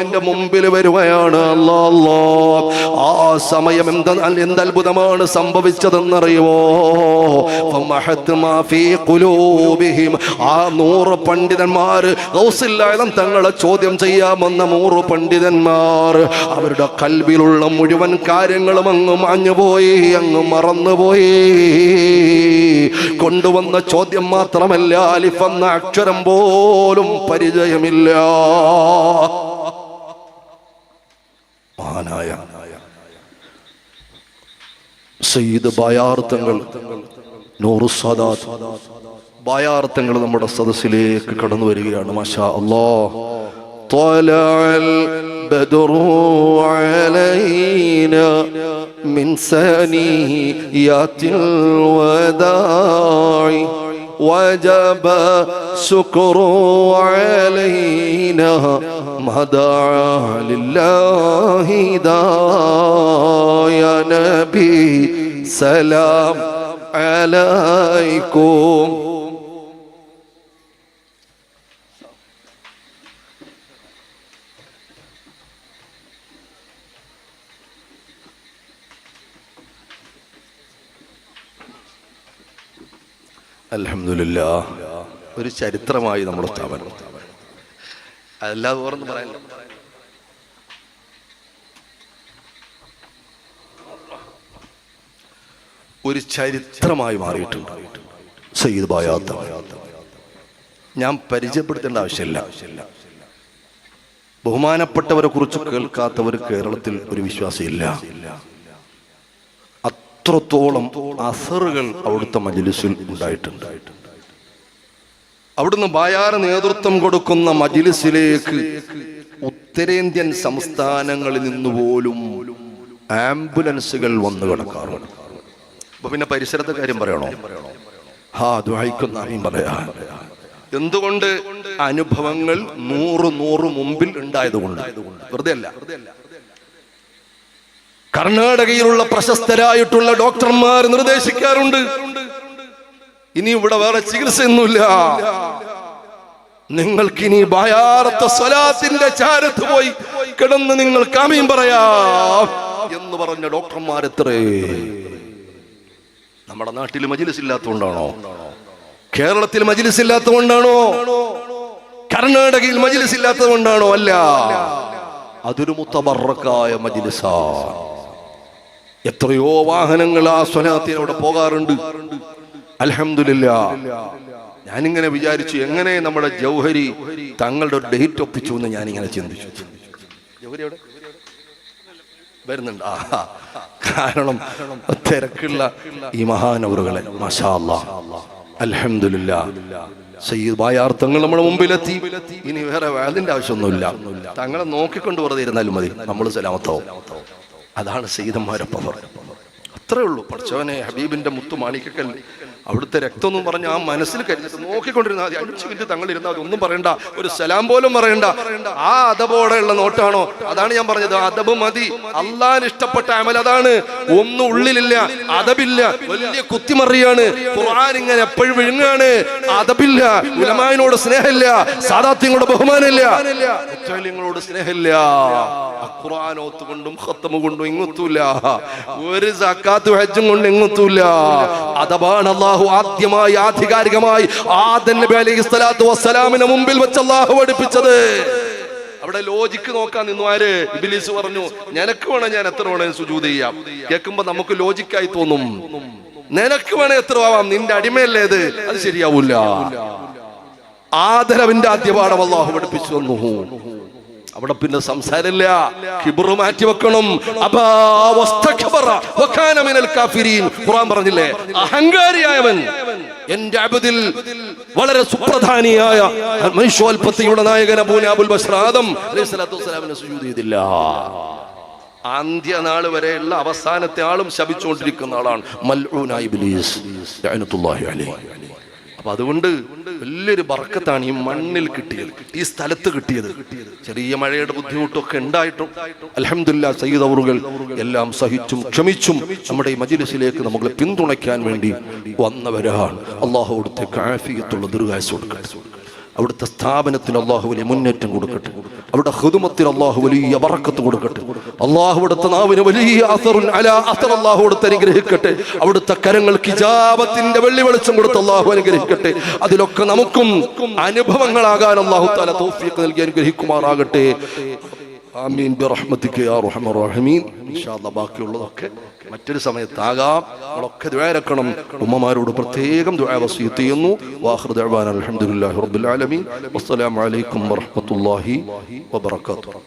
എന്റെ മുമ്പിൽ വരുവയാണ്. ആ സമയം എന്താ എന്തത്ഭുതമാണ് ഖുലൂബിഹിം. ആ നൂറ് പണ്ഡിതന്മാർ ഗൗസില്ലായതം തങ്ങളെ ചോദ്യം ചെയ്യാമെന്ന നൂറ് പണ്ഡിതന്മാർ അവരുടെ കൽവിലുള്ള മുഴുവൻ കാര്യങ്ങളും അങ്ങ് മാഞ്ഞുപോയി അങ്ങ് മറന്നുപോയി. കൊണ്ടുവന്ന ചോദ്യം മാത്രമല്ല അലിഫ് എന്ന അക്ഷരം പോലും പരിചയമില്ല. മഹാനായ സയ്യിദ് ബായാർത്ഥങ്ങൾ നൂറു സാദാത്ത് ബായാർത്ഥങ്ങൾ നമ്മുടെ സദസ്സിലേക്ക് കടന്നു വരികയാണ് മാഷാ അല്ലാ طلع البدر علينا من ثنيات الوداع وجب شكر علينا ما دعا لله داع يا نبي. سلام عليكم. അലഹമില്ല ഒരു ചരിത്രമായി നമ്മുടെ സ്ഥാപനം. അതല്ലാതെ ഓർന്ന് പറയാൻ ഒരു ചരിത്രമായി മാറിയിട്ടുണ്ട്. സയ്യിദ് ബായാത്ത. ഞാൻ പരിചയപ്പെടുത്തേണ്ട ആവശ്യമില്ല. ബഹുമാനപ്പെട്ടവരെ കുറിച്ച് കേൾക്കാത്തവർ കേരളത്തിൽ ഒരു വിശ്വാസിയില്ല. അത്രത്തോളം അസറുകൾ അവിടുത്തെ മജിലിസിൽ ഉണ്ടായിട്ടുണ്ട്. അവിടുന്ന് ബായാറ് നേതൃത്വം കൊടുക്കുന്ന മജിലിസിലേക്ക് ഉത്തരേന്ത്യൻ സംസ്ഥാനങ്ങളിൽ നിന്ന് പോലും ആംബുലൻസുകൾ വന്നു കിടക്കാറുണ്ട്. അപ്പൊ പിന്നെ പരിസരത്തെ കാര്യം പറയണോ? ഹാ ദ്വായിക്കുന്ന പറയാ. എന്തുകൊണ്ട് അനുഭവങ്ങൾ നൂറ് നൂറ് മുമ്പിൽ ഉണ്ടായതുകൊണ്ട്? വെറുതെ അല്ല. കർണാടകയിലുള്ള പ്രശസ്തരായിട്ടുള്ള ഡോക്ടർമാർ നിർദ്ദേശിക്കാറുണ്ട്. ഇനി ഇവിടെ വേറെ ചികിത്സയൊന്നുമില്ല. നിങ്ങൾക്ക് ഇനി ബായാറത്ത സ്വലാത്തിന്റെ ചാരത്ത് പോയി കിടന്ന് നിങ്ങൾ കാമ്യം പറയാം എന്ന് പറഞ്ഞ ഡോക്ടർമാർ എത്രേ? നമ്മുടെ നാട്ടിൽ മജിലിസ് ഇല്ലാത്തതുകൊണ്ടാണോ? കേരളത്തിൽ മജിലിസ് ഇല്ലാത്തതുകൊണ്ടാണോ? കർണാടകയിൽ മജിലിസ് ഇല്ലാത്തതുകൊണ്ടാണോ? അല്ല. അതൊരു മുത്തബറക്കായ മജിലിസാ. എത്രയോ വാഹനങ്ങൾ ആ സ്വനാത്തിന് അവിടെ പോകാറുണ്ട്. അലഹമില്ല ഞാനിങ്ങനെ വിചാരിച്ചു എങ്ങനെ നമ്മുടെ ജൗഹരി തങ്ങളുടെ ഒരു ഡേറ്റ് ഒപ്പിച്ചു എന്ന് ഞാനിങ്ങനെ ചിന്തിച്ചു. വരുന്നുണ്ട്. ആ കാരണം തിരക്കുള്ള ഈ മഹാനവറുകളെ. മഷാല്ല അലഹമില്ല സയ്യിദ് ബായാർത്ഥങ്ങൾ നമ്മുടെ മുമ്പിലെത്തി. ഇനി വേറെ അതിന്റെ ആവശ്യമൊന്നുമില്ല. തങ്ങളെ നോക്കിക്കൊണ്ട് വെറുതെ ഇരുന്നാലും മതി. നമ്മൾ സലാമത്താവും അതാണ് സയ്യിദന്മാരപ്പവർ അത്രേ ഉള്ളൂ. പഠിച്ചവനെ ഹബീബിന്റെ മുത്തു മാണിക്കക്കൽ അവിടുത്തെ രക്തം എന്ന് പറഞ്ഞ ആ മനസ്സിൽ കരുതി നോക്കിക്കൊണ്ടിരുന്നാൽ മതി. അഞ്ചു മിനിറ്റ് തങ്ങൾ ഇരുന്നാൽ ഒന്നും പറയണ്ട. ഒരു സലാം പോലും പറയണ്ട. ആ അതബോടെ ഉള്ള നോട്ടാണോ? അതാണ് ഞാൻ പറഞ്ഞത്. അതബ് മതി. അള്ളാൻ ഇഷ്ടപ്പെട്ട അമൽ അതാണ്. ഒന്നും ഉള്ളിലില്ല. അതബില്ല. വലിയ കുത്തിമറിയാണ്. ഖുർആൻ ഇങ്ങനെ എപ്പോഴും വിഴുങ്ങാണ്. അതബില്ല. ഉലമാനോട് സ്നേഹമില്ല. സാദാത്യങ്ങളോട് ബഹുമാനമില്ല. മുത്തലിങ്ങളോട് സ്നേഹമില്ല. ഖുർആാനോത്ത് കൊണ്ടും ഖത്തമ് കൊണ്ടും ഇങ്ങൊത്തൂല ഒരു സക്കാത്ത് ഹജ്ജും കൊണ്ടും ഇങ്ങൊത്തൂല അതബാണ് ആദ്യമായി ആധികാരികമായി ആദൻ നബി അലൈഹി സ്വലാത്തു വസ്സലാമിന് മുമ്പിൽ വെച്ച് അള്ളാഹു പഠിപ്പിച്ചത്. അവിടെ ലോജിക്ക് നോക്കാൻ നിന്നു ആര്? ഇബിലീസ് പറഞ്ഞു നിനക്ക് വേണം ഞാൻ എത്ര വേണേ സുജൂത് ചെയ്യാം. കേൾക്കുമ്പോ നമുക്ക് ലോജിക്കായി തോന്നും. നിനക്ക് വേണേ എത്ര ആവാം? നിന്റെ അടിമയല്ലേ ഇത്? അത് ശരിയാവൂല. ആദരവിന്റെ ആദ്യപാഠം അള്ളാഹു പഠിപ്പിച്ചു വന്നു അവിടെ പിന്നെ സംസാരമില്ല. കിബറ് മാറ്റി വെക്കണം. ഖുർആൻ പറഞ്ഞില്ലേ? അഹങ്കാരിയായവൻ എന്റെ അബദിൽ വളരെ സുപ്രധാനിയായ മനുഷ്യോൽപത്തിയുടെ നായകൻ അബൂന അബുൽ ബസ്രാദം ചെയ്തില്ല. അന്ത്യനാൾ വരെയുള്ള അവസാനത്തെ ആളും ശപിച്ചുകൊണ്ടിരിക്കുന്ന ആളാണ് മൽഊന ഇബ്ലീസ്. അലൈഹി. അപ്പൊ അതുകൊണ്ട് വലിയൊരു ബർക്കത്താണ് ഈ മണ്ണിൽ കിട്ടിയത് ഈ സ്ഥലത്ത് കിട്ടിയത്. ചെറിയ മഴയുടെ ബുദ്ധിമുട്ടൊക്കെ ഉണ്ടായിട്ടും. അലഹമില്ല സയ്യിദ് അവറുകൾ എല്ലാം സഹിച്ചും ക്ഷമിച്ചും നമ്മുടെ ഈ മജിലിസിലേക്ക് നമ്മളെ പിന്തുണയ്ക്കാൻ വേണ്ടി വന്നവരാണ്. അള്ളാഹു കൊടുത്ത കാഫിയത്തുള്ള ദീർഘായുസ് കൊടുക്കട്ടെ. അവിടുത്തെ സ്ഥാപനത്തിന് അള്ളാഹു വലിയ മുന്നേറ്റം കൊടുക്കട്ടെ. അവിടെ ഹുദുമത്തിന് അള്ളാഹു വലിയ വറക്കത്ത് കൊടുക്കട്ടെ. അള്ളാഹു അവിടുത്തെ നാവിന് വലിയ അസറുൻ അല അസർ അള്ളാഹു അവിടുത്തെ അനുഗ്രഹിക്കട്ടെ. അവിടുത്തെ കരങ്ങൾക്ക് ജാപത്തിന്റെ വെള്ളി വെളിച്ചം കൊടുത്ത് അള്ളാഹു അനുഗ്രഹിക്കട്ടെ. അതിലൊക്കെ നമുക്കും അനുഭവങ്ങളാകാൻ അള്ളാഹു താല തോഫിയൊക്കെ നൽകി അനുഗ്രഹിക്കുമാറാകട്ടെ. ആമീൻ. ബിറഹ്മതിക യാ റഹ്മ റഹീം ഇൻഷാ അല്ലാഹ് ബാക്കിയുള്ളതൊക്കെ മറ്റൊരു സമയത്താകാം. നമ്മളൊക്കെ ദ്വാരക്കണം ഉമ്മമാരോട് പ്രത്യേകം ദുആ വസിയത്ത് ചെയ്യുന്നു വാഹൃ ദഅവാന അൽഹംദുലില്ലാഹി റബ്ബിൽ ആലമീൻ. വസ്സലാമു അലൈക്കും വറഹ്മത്തുള്ളാഹി വബറകാതുഹു.